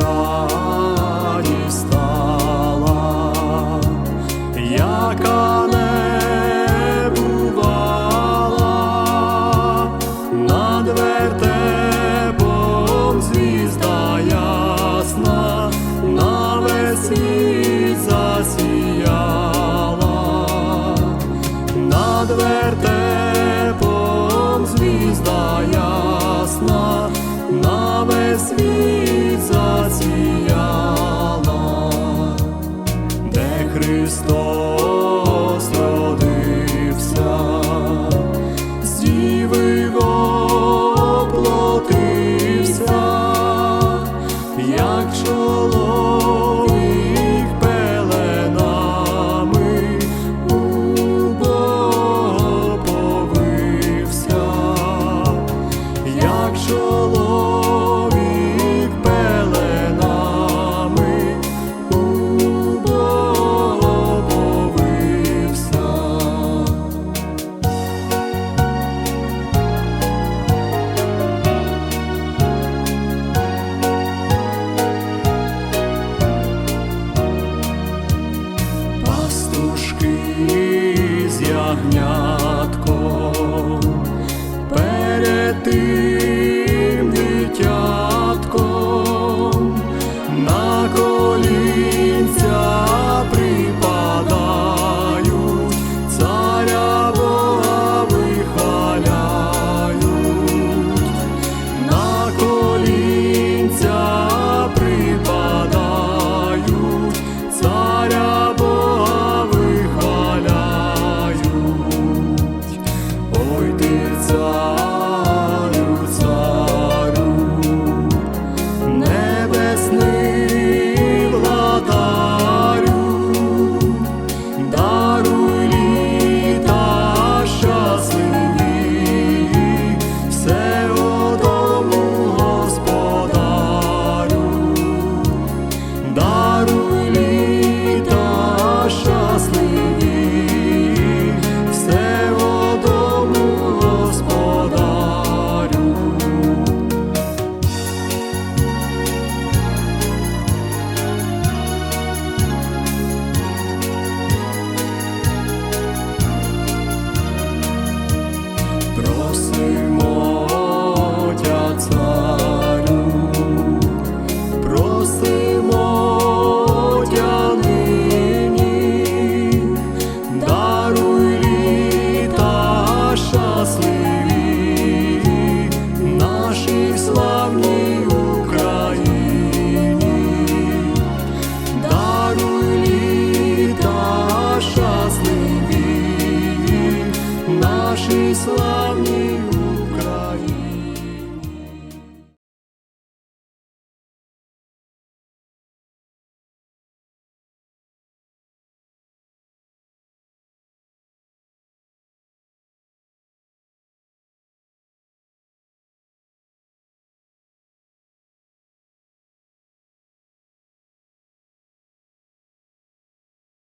Lord. щасливі наші славній Україні, даруй літа щасливі, нашій славній Україні.